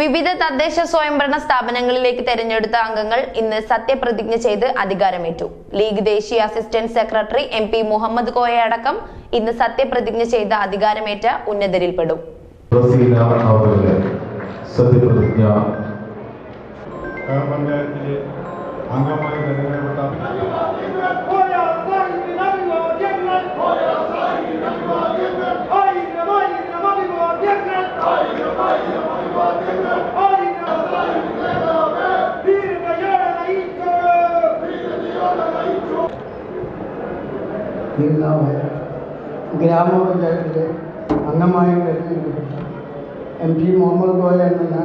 വിവിധ തദ്ദേശ സ്വയംഭരണ സ്ഥാപനങ്ങളിലേക്ക് തെരഞ്ഞെടുത്ത അംഗങ്ങൾ ഇന്ന് സത്യപ്രതിജ്ഞ ചെയ്ത് അധികാരമേറ്റു. ലീഗ് ദേശീയ assistant secretary M P Muhammad Koya അടക്കം ഇന്ന് സത്യപ്രതിജ്ഞ ചെയ്ത് അധികാരമേറ്റ ഉന്നതരിൽപ്പെടും. അംഗമായി തെരഞ്ഞെടുക്കപ്പെട്ട നേതാവായ ഗ്രാമപഞ്ചായത്തിലെ അംഗമായി തെരഞ്ഞെടുക്കപ്പെട്ട എം പി മുഹമ്മദ് ഗോയൽ എന്ന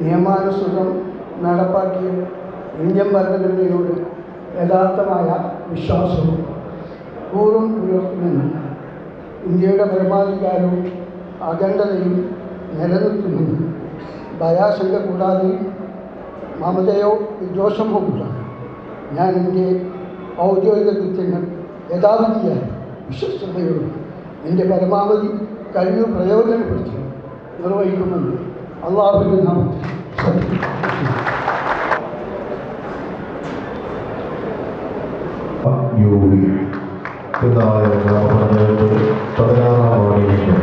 നിയമാനുസൃതം നടപ്പാക്കിയ ഇന്ത്യൻ ഭരണഘടനയോട് യഥാർത്ഥമായ വിശ്വാസവും പൂർവം പുലർത്തുമെന്നും ഇന്ത്യയുടെ പരമാധികാരവും അഖണ്ഡതയും നിലനിർത്തുമെന്നും ഭയാശങ്ക കൂടാതെ മമതയോ വിദ്വേഷമോ കൂടാതെ ഞാൻ എന്റെ ഔദ്യോഗിക കൃത്യങ്ങൾ യഥാവിധിയായി വിശ്വസ്തയോടും എന്റെ പരമാവധി കഴിവ് പ്രയോജനപ്പെടുത്തി നിർവഹിക്കുമെന്ന് അള്ളാഹുവിന്റെ നാമത്തിൽ നിന്ന്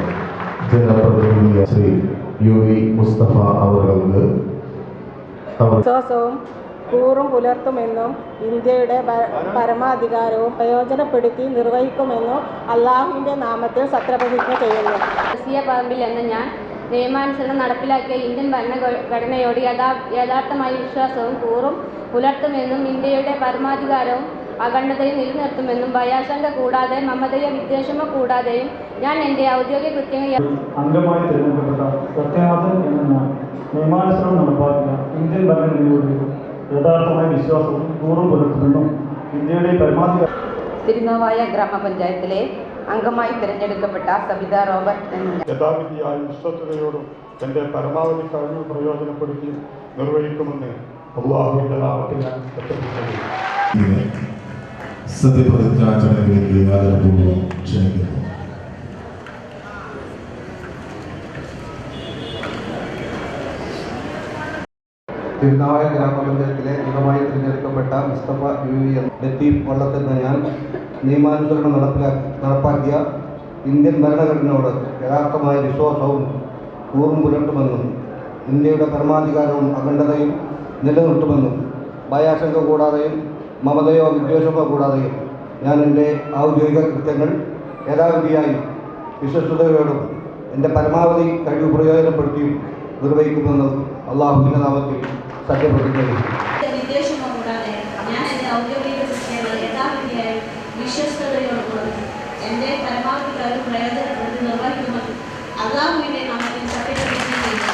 ജനപ്രതിനിധി ശ്രീ യു വി മുസ്തഫ അവർക്ക് അവർ വിശ്വാസവും കൂറും പുലർത്തുമെന്നും ഇന്ത്യയുടെ പരമാധികാരവും പ്രയോജനപ്പെടുത്തി നിർവഹിക്കുമെന്നും അള്ളാഹുവിന്റെ നാമത്തിൽ സത്യപ്രതിജ്ഞ ചെയ്യുന്നു. ദേശീയ പറമ്പിൽ എന്ന ഞാൻ നിയമാനുസരണം നടപ്പിലാക്കിയ ഇന്ത്യൻ ഭരണഘടനയോട് യഥാ യഥാർത്ഥമായ വിശ്വാസവും കൂറും പുലർത്തുമെന്നും ഇന്ത്യയുടെ പരമാധികാരവും അഖണ്ഡതയും നിലനിർത്തുമെന്നും ഭയാശങ്ക കൂടാതെ മമതയോ വിദ്വേഷമ കൂടാതെയും ഞാൻ എന്റെ ഔദ്യോഗിക കൃത്യങ്ങൾ അംഗമായി തിരഞ്ഞെടുക്കപ്പെട്ട സത്യനാഥൻ എന്ന നിയമാനുസരണം നടപ്പാക്കിയ ഇന്ത്യൻ ഭരണഘടനയോട് യഥാർത്ഥമായ വിശ്വാസവും കൂറും പുലർത്തുമെന്നും ഇന്ത്യയുടെ പരമാധിക തിരുനാവായ ഗ്രാമപഞ്ചായത്തിലെ അംഗമായി തിരഞ്ഞെടുക്കപ്പെട്ട സബിത റോബർട്ട് എന്ന യഥാവിധിയായ വിശ്വസ്തയോടും എന്റെ പരമാവധി കഴിവ് പ്രയോജനപ്പെടുത്തി നിർവഹിക്കുമെന്ന് അള്ളാഹുവിന്റെ നാമത്തിൽ ഞാൻ ക്ഷണിക്കുന്നു. തിരുനാവായ ഗ്രാമപഞ്ചായത്തിലെ അംഗമായി തിരഞ്ഞെടുക്കപ്പെട്ട Mustafa U V M Latheef വള്ളത്തെന്ന ഞാൻ നിയമാനുസരണം നടപ്പിലാക്കി നടപ്പാക്കിയ ഇന്ത്യൻ ഭരണഘടനയോട് യഥാർത്ഥമായ വിശ്വാസവും കൂറും പുലർത്തുമെന്നും ഇന്ത്യയുടെ പരമാധികാരവും അഖണ്ഡതയും നിലനിർത്തുമെന്നും ഭയാശങ്ക കൂടാതെയും മമതയോ വിദ്വേഷമോ കൂടാതെയും ഞാൻ എന്റെ ഔദ്യോഗിക കൃത്യങ്ങൾ യഥാവിധിയായി വിശ്വസ്തയോടും എന്റെ പരമാവധി കഴിവ് പ്രയോജനപ്പെടുത്തിയും നിർവഹിക്കുമെന്ന് അള്ളാഹുവിന്റെ നാമത്തിൽ സത്യപ്രതിജ്ഞ ചെയ്യുന്നു വിദ്വേഷമോ കൂടാതെ ഞാൻ എന്റെ ഔദ്യോഗിക കൃത്യങ്ങൾ യഥാവിധിയായി വിശ്വസ്തയോടും എന്റെ പരമാവധി കഴിവ് പ്രയോജനപ്പെടുത്തി നിർവഹിക്കുമെന്ന് അള്ളാഹുവിന്റെ നാമത്തിൽ സത്യപ്രതിജ്ഞ ചെയ്യുന്നു